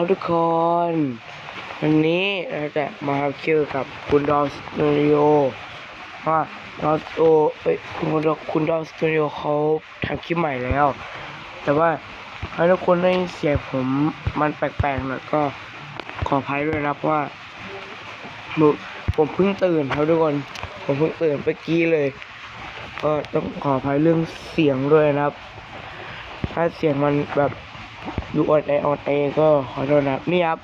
ครับทุกคนวันนี้เราจะมาคิวกับคุณดอมสตูดิโอว่าดอมสตูเอ้ยคุณดอมคุณดอมสตูดิโอเขาทำคลิปใหม่แล้ว แต่ว่าถ้าทุกคนได้ยินเสียงผมมันแปลกๆหน่อยก็ขออภัยด้วยนะเพราะว่าหนูผมเพิ่งตื่นครับทุกคนผมเพิ่งตื่นเมื่อกี้เลยก็ต้องขออภัยเรื่องเสียงด้วยนะครับ ถ้าเสียงมันแบบ ดูออดแอออดแอก็ขอโทษนะครับนี่ครับ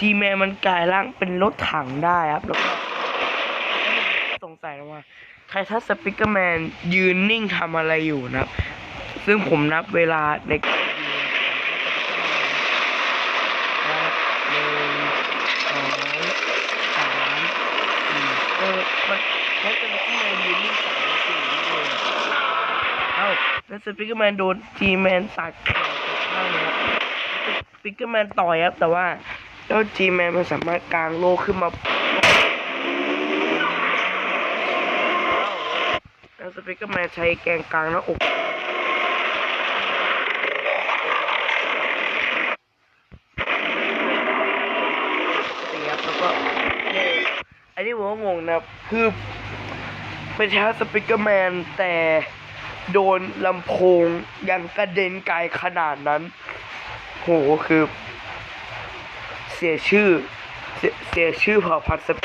ครับทีแมนมันกลายร่างเป็นรถถังได้ครับแล้วก็สงสัยว่าไททัสสปิกเกอร์แมนยืนนิ่งทำอะไรอยู่นะครับ ซึ่งผมนับเวลาในการยืนของไททัสสปิกเกอร์แมนนะครับหนึ่งสองสามสี่เออมันไททัสปิเกอร์แมนยืนนิ่งสามสี่นี่เองเอ้าแล้วสปิกเกอร์แมนโดนทีแมนตัดแขนไปข้างนึงครับสปิกเกอร์แมนต่อยครับแต่ว่า เจ้าจีแมนมันสามารถกางโลกขึ้นมาแล้วสปิกเกอร์แมนใช้แกงกลางหน้าอกเสียแล้วก็เนี่ยอันนี้ผมก็งงนะคือเป็นแค่สปิกเกอร์แมนแต่โดนลำโพงยังกระเด็นไกลขนาดนั้น โหคือ สียชื่อเสียเสียชื่อเผ่าพันธุ์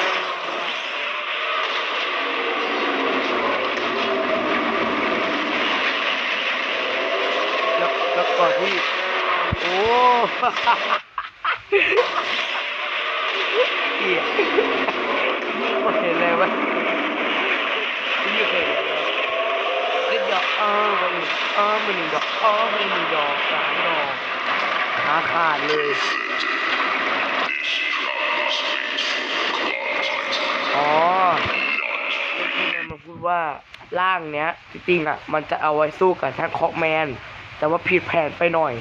แล้วแล้วก่อนที่โอ้เอียไม่เห็นเลยวะยิ่เคยเห็นเลยเล่นดอกเออมาหนึ่งเออมาหนึ่งดอกเออมาหนึ่งดอกสามดอกขาขาดเลย อ๋อเมื่อกี้แมนมาพูดว่าร่างเนี้ยจริงๆอะ มันจะเอาไว้สู้กับแท่นคอกแมน แต่ว่าผิดแผนไปหน่อย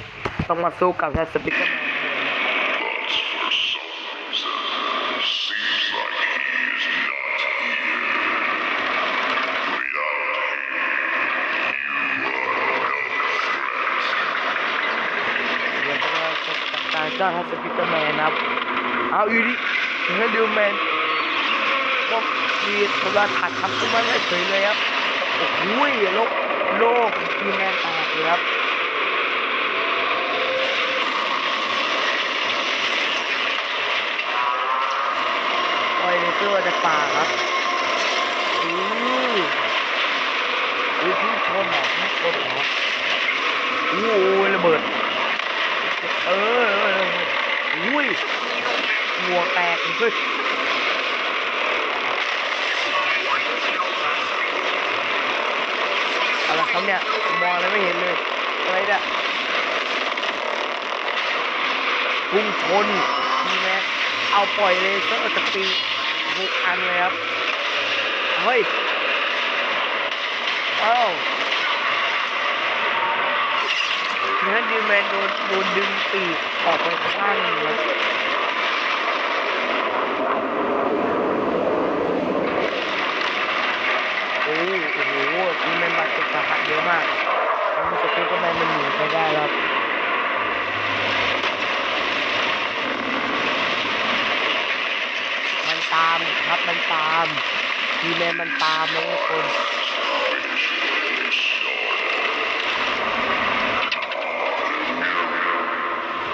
ต้องมาสู้กับแท่นสปิกเกอร์แมนแทนเดี๋ยวเราจะจัดการเจ้าทัสปิเกอร์แมนนะครับ เอาอยู่ดิเห็นดูแมน ก็มีโทรทัศน์ทำขึ้นมาได้เฉยเลยครับ โอ้โหโลกโลกของทีแมนแตกเลยครับปล่อยเลเซอร์จากป่าครับอู้อู้พุ่งชนเหรอพุ่งชนเหรออู้ระเบิดเออเออเอออุ้ยหัวแตกเลยอะไร ครับเนี่ยมองอะไรไม่เห็นเลยอะไรเนี่ยพุ่งชนนี่แม่เอาปล่อยเลเซอร์จากปีทุกอันเลยครับ เฮ้ย เอ้านั่นดีแมนโดนโดนดึงปีกออกไปข้างนึงแล้วโอ้โอ้ โหดีแมนบาดเจ็บสาหัสเยอะมากแล้วมันจะเป็นก็แมนมันหนีไปได้ครับมันตามครับมันตามดีแมนมันตามเลยทุกคน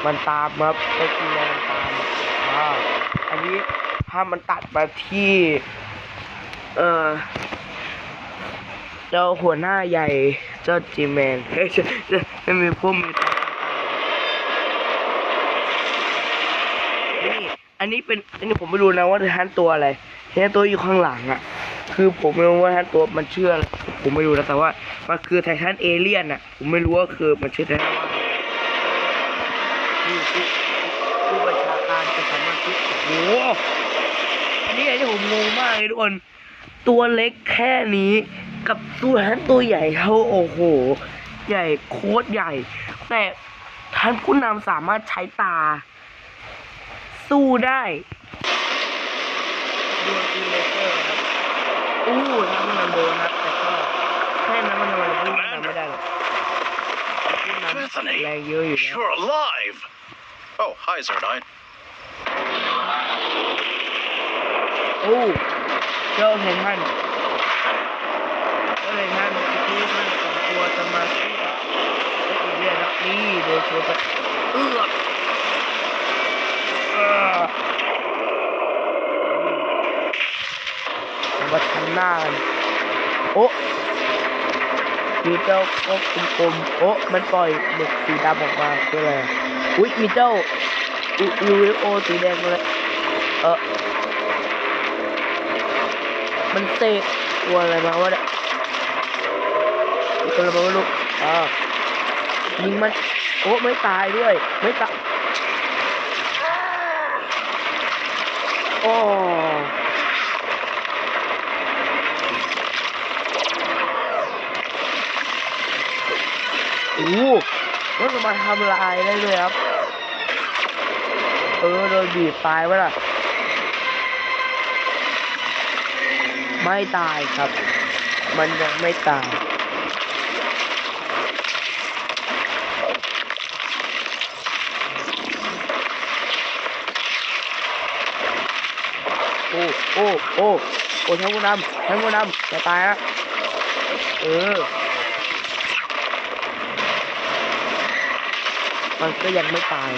มันตามครับไอ้จีแมนมันตามอ่าอันนี้ภามันตัดมาที่ เอ่อ เจ้าหัวหน้าใหญ่เจ้าจีแมนเฮ้ยจะจะจะมีพวกมีนี่อันนี้เป็นอันนี้ผมไม่รู้นะว่าท่านตัวอะไรท่านตัวอยู่ข้างหลังอะคือผมไม่รู้ว่าท่านตัวมันเชื่ออะไรผมไม่รู้นะแต่ว่ามันคือไททันเอเลี่ยนอะ ผมไม่รู้ว่าคือมันชื่อไททันว่าอะไรนี่ผู้ผู้บัญชาการจะสามารถที่โอ้โหอันนี้ไอ้ที่ผมงงมากเลยทุกคนตัวเล็กแค่นี้ กับตัวท่านตัวใหญ่เท่าโอ้โห ใหญ่โคตรใหญ่ แต่ท่านผู้นำสามารถใช้ตา สู้ได้ดวลปืนเลเซอร์ครับอู้ท่านผู้นำโดนครับแต่ก็แค่นั้นมันทำอะไรผู้นำไม่ได้หรอกผู้นำ Bethany, แรงเยอะอยู่แล้ว you're alive. Oh, hi, Zerdine. โอ้เจ้าไททัน เจ้าไททันสกิลมันสองตัวจะมาสู้กับไอ้อีเลียนครับนี่โดนโชว์ไปเอื้อกเออมาทันหน้าโอ้มีเจ้าก็กลมๆโอ้มันปล่อยหมึกสีดำออกมาคืออะไรอุ้ยมีเจ้ายูเอโอสีแดงเลยเออมันเตะตัวอะไรมาวะเนี่ย ตัวอะไรมาวะลูกอ่ายิงมันโอ้ไม่ตายด้วย ไม่ตายโอ้โอ้โหมันมาทำลายได้เลยครับ เออโดนบีบตายวะล่ะ ไม่ตายครับ มันยังไม่ตาย โอ้โอ้โอ้โอ้ทั้งผู้นำทั้งผู้นำจะตายฮะเออ มันก็ยังไม่ตาย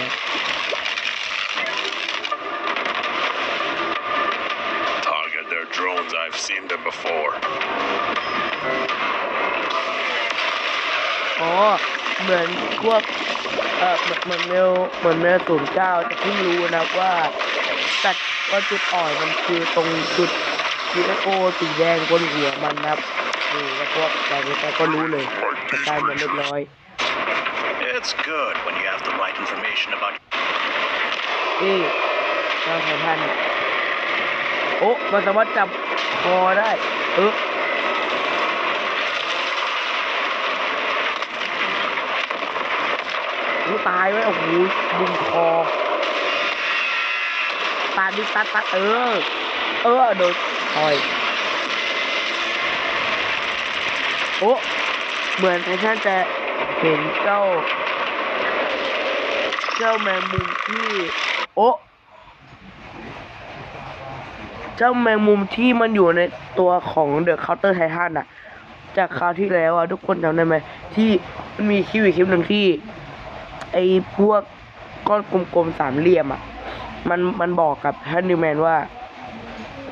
อ๋อเหมือนพวกเอ่อเหมือนเหมือนเมลเหมือนเมลศูนย์เก้าแต่เพิ่งรู้นะว่าตัด ว่าจุดอ่อนมันคือตรงจุด UFO สีแดงบนหัวมันนะครับนี่แล้วพวกแต่นี้แต่ก็รู้เลยจัดการมันเรียบร้อย It's good when you have the right information about นี่เจ้าไททันโอ้มันสามารถจับคอได้ เออโอ้ตายไว้ยโอ้โหดึงคอ ตาดิตัดตัดเออ เออโดนคอย โอ้เหมือนไททันจะเห็นเจ้า เจ้าแมงมุมที่ โอ้เจ้าแมงมุมที่มันอยู่ในตัวของเดอะเคาน์เตอร์ไททันอะจากคราวที่แล้วอะทุกคนจำได้ไหมที่มันมีคลิปอีกคลิปหนึ่งที่ ไอ้พวกก้อนกลมๆสามเหลี่ยมอะ มันมันบอกกับท่านนิวแมนว่า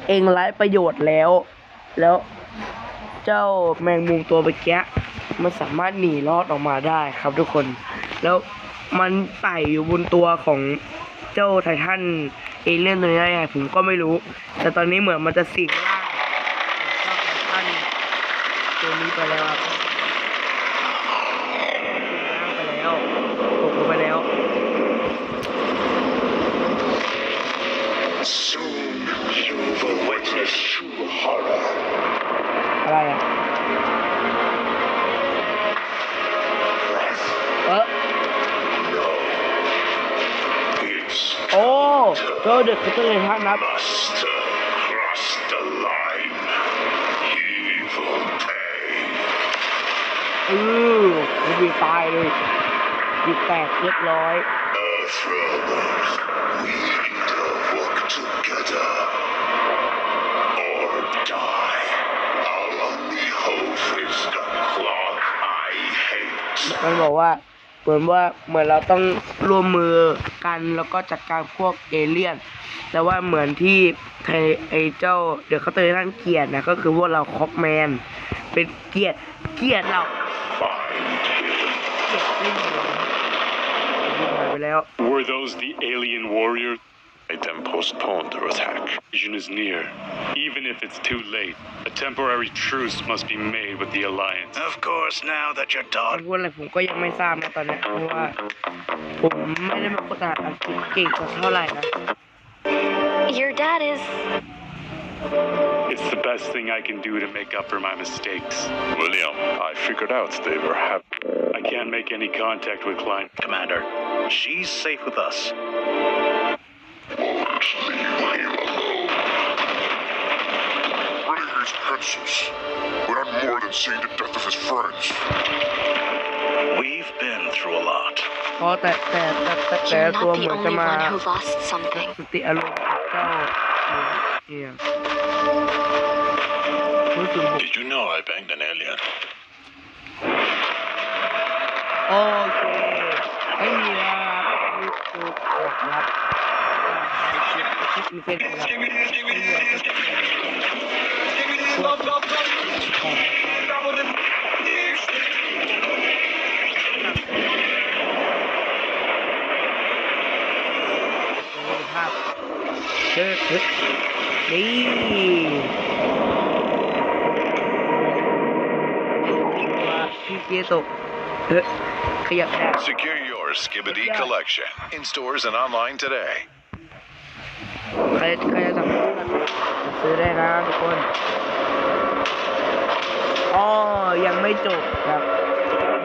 เองไร้ประโยชน์แล้ว แล้วเจ้าแมงมุมตัวเมื่อกี้มันสามารถหนีรอดออกมาได้ครับทุกคน แล้วมันไต่อยู่บนตัวของเจ้าไททันเอเลี่ยนตัวนี้ได้ยังไงผมก็ไม่รู้ แต่ตอนนี้เหมือนมันจะสิงร่างของเจ้าไททันตัวนี้ไปแล้วครับสิงร่างไปแล้วตกลงไปแล้ว Soon you will witness true horror. อะไรอะเออ No. It's โอ้เจ้าเด็กคือตัวไททันครับ must cross the line. He will pay. เออมันบีบตายเลยบีบแตกเรียบร้อย Earthrealmers, we need to work together. Or die. Our only hope is the clock I hate. มันบอกว่าเหมือนว่าเหมือนเราต้องร่วมมือกันแล้วก็จัดการพวกเอเลี่ยน แต่ว่าเหมือนที่ไทไอเจ้า เดี๋ยวเขาเตยท่านเกลียดนะก็คือพวกเราคอกแมน เป็นเกลียดเกลียดเรา Find him. เกลียดไม่เหมือนยิงหายไปแล้ว Were those the alien warriors? Make them postpone their attack. Vision is near. Even if it's too late, a temporary truce must be made with the Alliance. Of course, now that your ตอน dog พูดอะไรผมก็ยังไม่ทราบนะตอนเนี้ยเพราะว่า ผมไม่ได้เป็นคนทหารอังกฤษเก่งสักเท่าไหร่นะ Your dad is. It's the best thing I can do to make up for my mistakes. William, I figured out they were having. I can't make any contact with Klein. Commander. She's safe with us. princess. But I'm more than seeing the death of his friends. We've been through a lot. เพราะแต่แต่แต่แต่แต่ You're ตัว not เห the มือนจะ only มา one who lost something. สติอารมณ์กับเจ้าเนี่ยรู้สึกผม Did you know I banged an alien? โอเคไม่มีแล้วครับนี่คือของครับมีเป็นครับนี่ก็จะเป็นพวกของภาพเฮ้ย เฮ้ยนี่ว่าพี่เกียร์ตกเฮ้ยขยับได้ Secure your Skibbity collection in stores and online today. ใครใครจะสั่งซื้อได้นะทุกคน อ๋อยังไม่จบครับ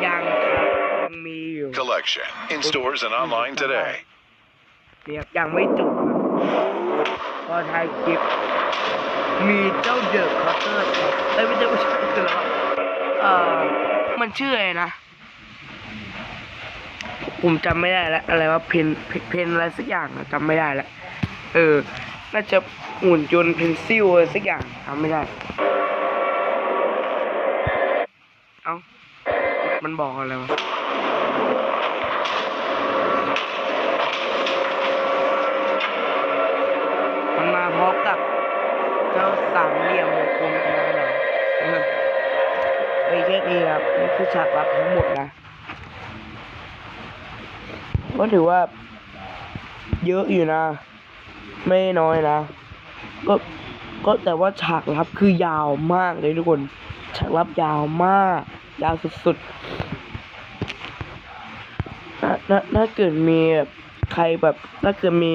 ยังครับยังมีอยู่ Collection in stores and online today. เนี่ยยังไม่จบครับพอถ่ายคลิป มีเจ้าเดอะคอเตอร์ครับเอ้ยไม่ใช่ไม่ใช่คือแล้วเอ่อมันชื่ออะไรนะผมจำไม่ได้แล้วอะไรว่าเพนเพนอะไรสักอย่างอะจำไม่ได้แล้วเออ น่าจะหุ่นยนต์เพนซิลอะไรสักอย่างจำไม่ได้ เอ้า มันบอกอะไรวะมันมาพร้อมกับเจ้าสามเหลี่ยมวงกลมตรงนั้นเหรอเออเฮ้แค่นี้ครับนี่คือฉากลับทั้งหมดนะก็ถือว่า เยอะอยู่นะ ไม่น้อยนะ ก็ก็แต่ว่าฉากลับคือยาวมากเลยทุกคน ฉากลับยาวมาก ยาวสุดๆถ้าถ้าถ้าเกิดมีแบบใครแบบ ถ้าเกิดมี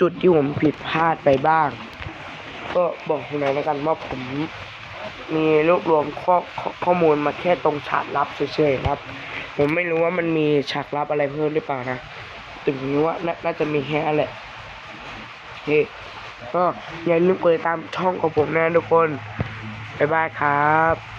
จุดที่ผมผิดพลาดไปบ้าง ก็บอกผมหน่อยแล้วกันว่าผมมีรวบรวมข้อข้อข้อมูลมาแค่ตรงฉากลับเฉยๆครับ ผมไม่รู้ว่ามันมีฉากลับอะไรเพิ่มหรือเปล่านะแต่ผมรู้ว่าน่าน่าจะมีแค่แหละโอเคก็อย่าลืมกดติดตามช่องของผมนะทุกคน บ๊ายบายครับ